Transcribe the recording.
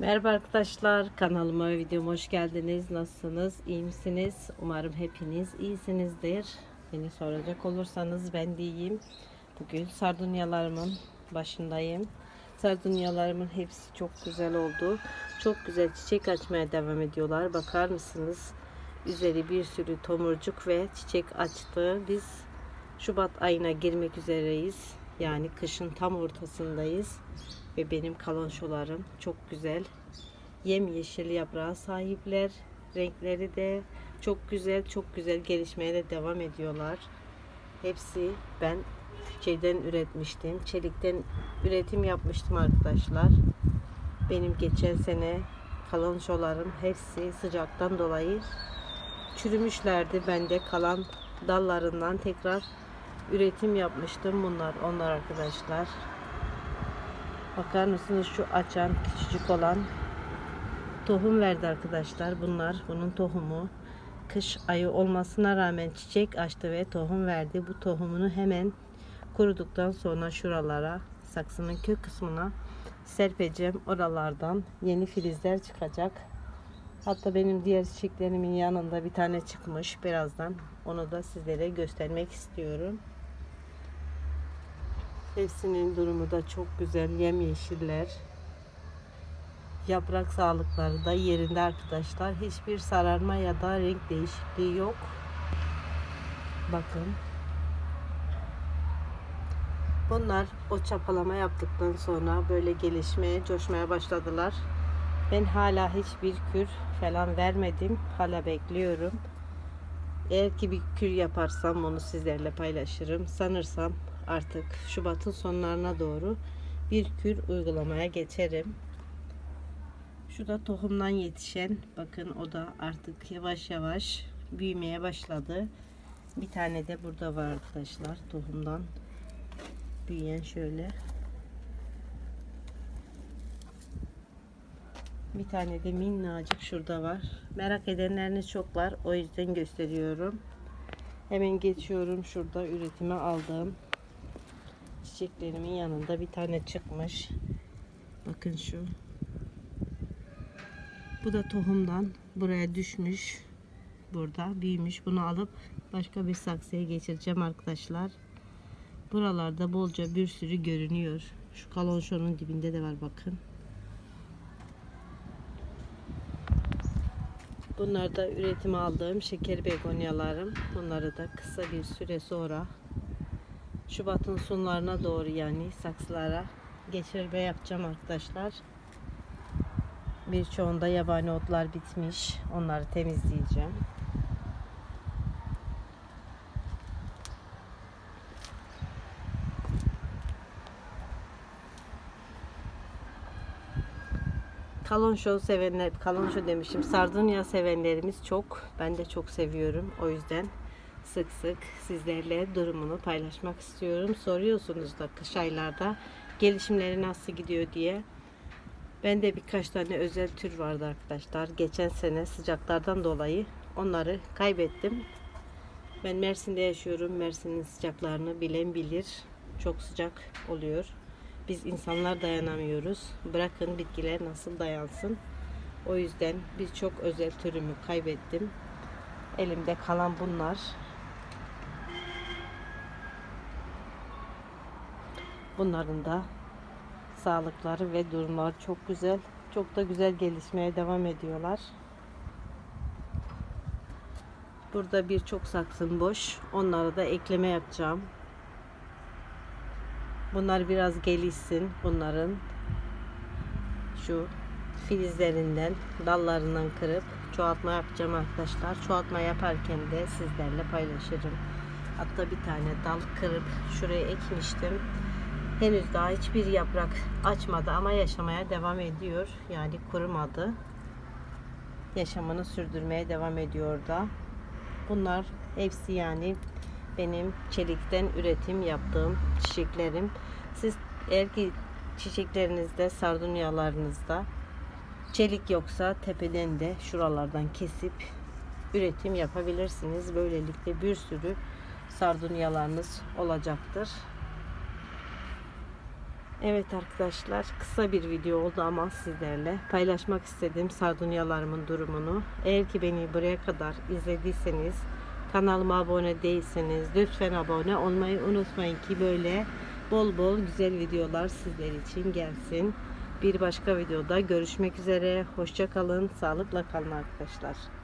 Merhaba arkadaşlar kanalıma ve videoma hoş geldiniz. Nasılsınız? İyi misiniz? Umarım hepiniz iyisinizdir. Beni soracak olursanız ben de iyiyim. Bugün sardunyalarımın başındayım. Sardunyalarımın hepsi çok güzel oldu. Çok güzel çiçek açmaya devam ediyorlar. Bakar mısınız? Üzeri bir sürü tomurcuk ve çiçek açtı. Biz Şubat ayına girmek üzereyiz. Yani kışın tam ortasındayız. Ve benim kalonşolarım çok güzel. Yemyeşil yaprağa sahipler. Renkleri de çok güzel, çok güzel gelişmeye de devam ediyorlar. Hepsi ben şeyden üretmiştim. Çelikten üretim yapmıştım arkadaşlar. Benim geçen sene kalonşolarım hepsi sıcaktan dolayı çürümüşlerdi. Ben de kalan dallarından tekrar üretim yapmıştım. Bunlar onlar arkadaşlar. Bakar mısınız şu açan küçücük olan tohum verdi arkadaşlar. Bunlar bunun tohumu. Kış ayı olmasına rağmen çiçek açtı ve tohum verdi. Bu tohumunu hemen kuruduktan sonra şuralara saksının kök kısmına serpeceğim. Oralardan yeni filizler çıkacak. Hatta benim diğer çiçeklerimin yanında bir tane çıkmış. Birazdan onu da sizlere göstermek istiyorum. Hepsinin durumu da çok güzel. Yemyeşiller. Yaprak sağlıkları da yerinde arkadaşlar. Hiçbir sararma ya da renk değişikliği yok. Bakın. Bunlar o çapalama yaptıktan sonra böyle gelişmeye, coşmaya başladılar. Ben hala hiçbir kür falan vermedim. Hala bekliyorum. Eğer ki bir kür yaparsam onu sizlerle paylaşırım. Sanırsam artık Şubat'ın sonlarına doğru bir kür uygulamaya geçerim. Şu da tohumdan yetişen bakın o da artık yavaş yavaş büyümeye başladı. Bir tane de burada var arkadaşlar tohumdan büyüyen şöyle. Bir tane de minnacık şurada var. Merak edenleriniz çok var. O yüzden gösteriyorum. Hemen geçiyorum. Şurada üretime aldığım çiçeklerimin yanında bir tane çıkmış. Bakın şu. Bu da tohumdan buraya düşmüş. Burada büyümüş. Bunu alıp başka bir saksıya geçireceğim arkadaşlar. Buralarda bolca bir sürü görünüyor. Şu kalonşonun dibinde de var bakın. Bunlar da üretime aldığım şeker begonyalarım. Bunları da kısa bir süre sonra Şubat'ın sonlarına doğru yani saksılara geçirme yapacağım arkadaşlar. Birçoğunda yabani otlar bitmiş. Onları temizleyeceğim. Kalonşo sevenler, kalonşo demişim. Sardunya sevenlerimiz çok. Ben de çok seviyorum. O yüzden sık sık sizlerle durumunu paylaşmak istiyorum. Soruyorsunuz da kış aylarda gelişimleri nasıl gidiyor diye. Ben de birkaç tane özel tür vardı arkadaşlar. Geçen sene sıcaklardan dolayı onları kaybettim. Ben Mersin'de yaşıyorum. Mersin'in sıcaklarını bilen bilir. Çok sıcak oluyor. Biz insanlar dayanamıyoruz. Bırakın bitkiler nasıl dayansın. O yüzden birçok özel türümü kaybettim. Elimde kalan bunlar. Bunların da sağlıkları ve durumları çok güzel. Çok da güzel gelişmeye devam ediyorlar. Burada birçok saksım boş. Onlara da ekleme yapacağım. Bunlar biraz gelişsin. Bunların şu filizlerinden, dallarından kırıp çoğaltma yapacağım arkadaşlar. Çoğaltma yaparken de sizlerle paylaşırım. Hatta bir tane dal kırıp şuraya ekmiştim. Henüz daha hiçbir yaprak açmadı ama yaşamaya devam ediyor. Yani kurumadı. Yaşamını sürdürmeye devam ediyor da. Bunlar hepsi yani benim çelikten üretim yaptığım çiçeklerim. Siz eğer ki çiçeklerinizde, sardunyalarınızda çelik yoksa tepeden de şuralardan kesip üretim yapabilirsiniz. Böylelikle bir sürü sardunyalarınız olacaktır. Evet arkadaşlar kısa bir video oldu ama sizlerle paylaşmak istedim sardunyalarımın durumunu. Eğer ki beni buraya kadar izlediyseniz kanalıma abone değilseniz lütfen abone olmayı unutmayın ki böyle bol bol güzel videolar sizler için gelsin. Bir başka videoda görüşmek üzere. Hoşça kalın, sağlıkla kalın arkadaşlar.